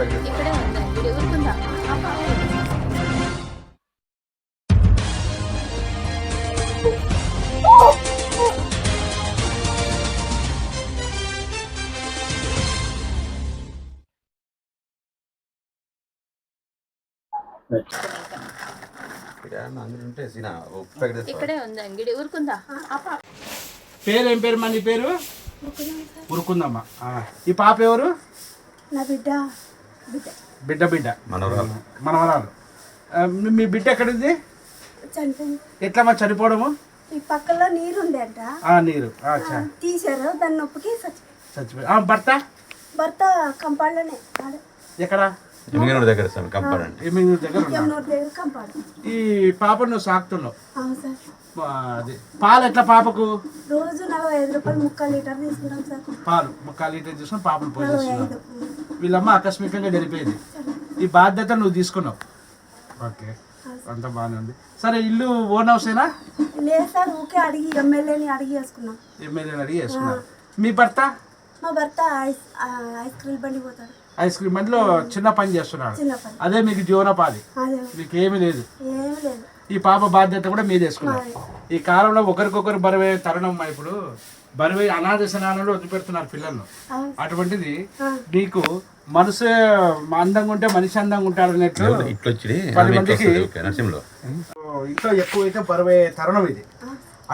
ఇక్కడే ఉందండి ఊరుకుందా. ఇక్కడే ఊరుకుందా? పేరు ఏం పేరు మన నీ పేరు? ఉరుకుందమ్మ ఆ. ఈ పాప ఎవరు? నా బిడ్డ. బిడ్డ బిడ్డ. మనవరాలు. మనవరాలు. మీ- మీ బిడ్డ ఎక్కడుంది? ఎట్లా మరి చనిపోవడము? ఈ పక్కలో నీరు ఉండేట ఆ నీరు. ఆ, చ- తీశారు. దాని నొప్పికి చచ్చి చచ్చిపోయి ఆ, భర్త? భర్త కంపాడులోనే ఎక్కడ? ఎమ్మిగనూరు దగ్గర సార్ కంపౌండ్ అంటే. మీ దగ్గర ఉన్నాడు. యమునూరు దగ్గర కంపాడు. ఈ పాపను నువ్వు సాకుతున్నావు. అది. పాలు ఎట్లా పాపకు? రోజు నలభై ఐదు రూపాయలు ముక్కలు లీటర్ తీసుకుంటాం సార్. పాలు. ముక్కాలు లీటర్ తీసుకుని పాపను ఐదు. వీళ్ళమ్మ ఆకస్మికంగా జరిపోయింది ఈ బాధ్యత నువ్వు తీసుకున్నావు. ఓకే. అంత బాగానే ఉంది. సరే ఇల్లు ఓన్ హౌసేనా లేదు సార్ ఊకే అడిగి ఎమ్మెల్యేని అడిగి వేసుకున్నాం ఎమ్మెల్యేని అడిగి వేసుకున్నారు మీ భర్త? మా భర్త ఐస్ క్రీమ్ బండి పోతాడు. ఐస్ క్రీమ్ బండిలో చిన్న పని చేస్తున్నాడు. అదే మీకు జీవనోపాధి. మీకు ఏమీ లేదు. ఏమి లేదు. ఈ పాప బాధ్యత కూడా మీరు తీసుకున్నారు ఈ కాలంలో ఒకరికొకరు బరువే తరుణం ఇప్పుడు బరువే అనాథ శనాలలో వదిలిపెడుతున్నారు పిల్లలను. అవును అటువంటిది. నీకు మనసు అందంగా ఉంటే మనిషి అందంగా ఉంటాడు వచ్చి పది మందికి ఇంట్లో ఎక్కువైతే బరువే తరుణం ఇది.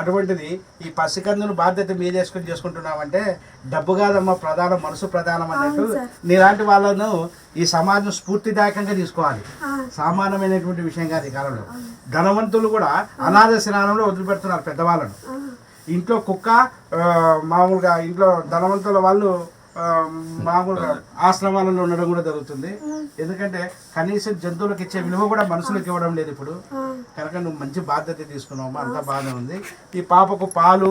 అటువంటిది ఈ పసికందును బాధ్యత మీద చేసుకుని చేసుకుంటున్నామంటే డబ్బు కాదమ్మా ప్రధానం మనసు ప్రధానం అన్నట్టు. నీలాంటి వాళ్ళను ఈ సమాజం స్ఫూర్తిదాయకంగా తీసుకోవాలి. సామాన్యమైనటువంటి విషయం కాదు ఈ కాలంలో. ధనవంతులు కూడా అనాథ స్నానంలో వదిలిపెడుతున్నారు పెద్దవాళ్ళను. ఇంట్లో కుక్క మామూలుగా ఇంట్లో ధనవంతుల వాళ్ళు మామూలుగా ఆశ్రమాలలో ఉండడం కూడా జరుగుతుంది. ఎందుకంటే కనీసం జంతువులకు ఇచ్చే విలువ కూడా మనుషులకు ఇవ్వడం లేదు ఇప్పుడు. కనుక నువ్వు మంచి బాధ్యత తీసుకున్నావు అంతా బాగానే ఉంది. ఈ పాపకు పాలు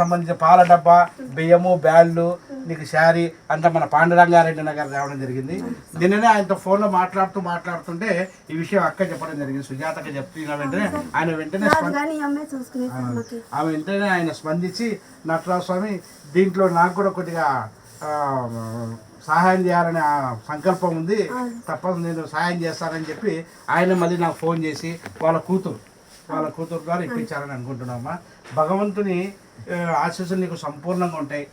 సంబంధించిన పాల డబ్బా బియ్యము బ్యాళ్ళు నీకు శారీ అంతా మన పాండురంగారెడ్డి నగర్ రావడం జరిగింది. నిన్ననే ఆయనతో ఫోన్లో మాట్లాడుతూ మాట్లాడుతుంటే ఈ విషయం అక్క చెప్పడం జరిగింది. సుజాతకి చెప్తున్న వెంటనే ఆయన వెంటనే ఆమె వెంటనే ఆయన స్పందించి నటరాజ స్వామి దీంట్లో నాకు కూడా కొద్దిగా సహాయం చేయాలనే ఆ సంకల్పం ఉంది. తప్పదు నేను సహాయం చేస్తానని చెప్పి ఆయన మళ్ళీ నాకు ఫోన్ చేసి వాళ్ళ కూతురు వాళ్ళ కూతురు ద్వారా ఇప్పించాలని అనుకుంటున్నామా భగవంతుని ఆశీస్సులు నీకు సంపూర్ణంగా ఉంటాయి.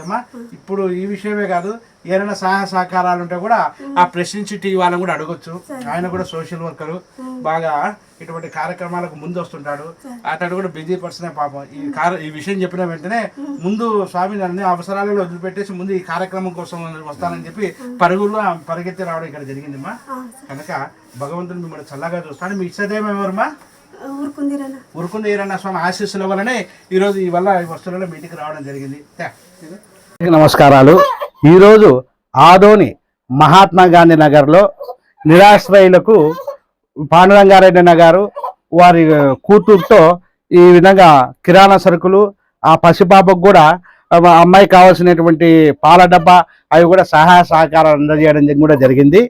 ఏమా ఇప్పుడు ఈ విషయమే కాదు ఏదైనా సహాయ సహకారాలు ఉంటే కూడా ఆ ప్రశ్నించి వాళ్ళని కూడా అడగొచ్చు. ఆయన కూడా సోషల్ వర్కరు. బాగా ఇటువంటి కార్యక్రమాలకు ముందు వస్తుంటాడు. అతడు కూడా బిజీ పర్సనే పాపం. ఈ కార ఈ విషయం చెప్పిన వెంటనే ముందు స్వామిని అన్ని అవసరాలలో వదిలిపెట్టేసి ముందు ఈ కార్యక్రమం కోసం వస్తానని చెప్పి పరుగుల్లో పరిగెత్తి రావడం ఇక్కడ జరిగిందమ్మా. కనుక భగవంతుని మిమ్మల్ని చల్లగా చూస్తాను మీ ఇష్టదేమో ఎవరమ్మా? స్వామి ఆశీస్సుల వల్లనే ఈరోజు ఈ వల్ల వస్తువులలో మీ ఇంటికి రావడం జరిగింది. నమస్కారాలు. ఈరోజు ఆదోని మహాత్మా గాంధీ నగర్లో నిరాశ్రయులకు పాండురంగారెడ్డి నగారు వారి కూతురుతో ఈ విధంగా కిరాణా సరుకులు ఆ పసిపాపకు కూడా అమ్మాయి కావాల్సినటువంటి పాల డబ్బా అవి కూడా సహాయ సహకారాలు అందజేయడం కూడా జరిగింది.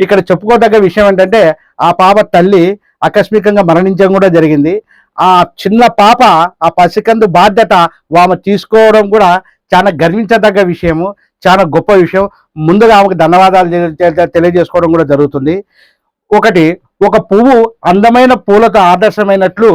ఇక్కడ చెప్పుకోదగ్గ విషయం ఏంటంటే ఆ పాప తల్లి ఆకస్మికంగా మరణించడం కూడా జరిగింది. ఆ చిన్న పాప ఆ పసికందు బాధ్యత ఆమె తీసుకోవడం కూడా చాలా గర్వించదగ్గ విషయము చాలా గొప్ప విషయం. ముందుగా ఆమెకు ధన్యవాదాలు తెలియజేసుకోవడం కూడా జరుగుతుంది. ఒకటి ఒక పువ్వు అందమైన పూలతో ఆదర్శమైనట్లు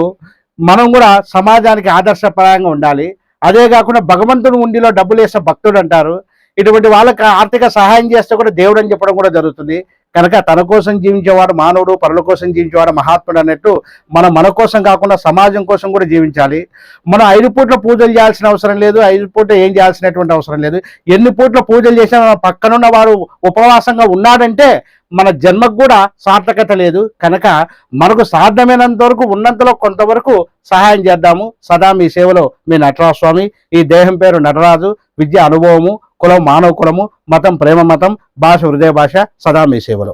మనం కూడా సమాజానికి ఆదర్శపరంగా ఉండాలి. అదే కాకుండా భగవంతుని ఉండిలో డబ్బులు వేసే భక్తుడు అంటారు. ఇటువంటి వాళ్ళకి ఆర్థిక సహాయం చేస్తే కూడా దేవుడు అని చెప్పడం కూడా జరుగుతుంది. కనుక తన కోసం జీవించేవాడు మానవుడు పరుల కోసం జీవించేవాడు మహాత్ముడు అన్నట్టు మనం మన కోసం కాకుండా సమాజం కోసం కూడా జీవించాలి. మనం ఐదు పూట్ల పూజలు చేయాల్సిన అవసరం లేదు ఐదు పూట్ల ఏం చేయాల్సినటువంటి అవసరం లేదు. ఎన్ని పూట్ల పూజలు చేసినా మన పక్కనున్న వారు ఉపవాసంగా ఉన్నాడంటే మన జన్మకు కూడా సార్థకత లేదు. కనుక మనకు సాధ్యమైనంత వరకు ఉన్నంతలో కొంతవరకు సహాయం చేద్దాము. సదా మీ సేవలో మీ నటరాజ స్వామి. ఈ దేహం పేరు నటరాజు. విద్య అనుభవము కులం మానవ కులము. మతం ప్రేమ మతం భాష హృదయ భాష సదా మీ సేవలో.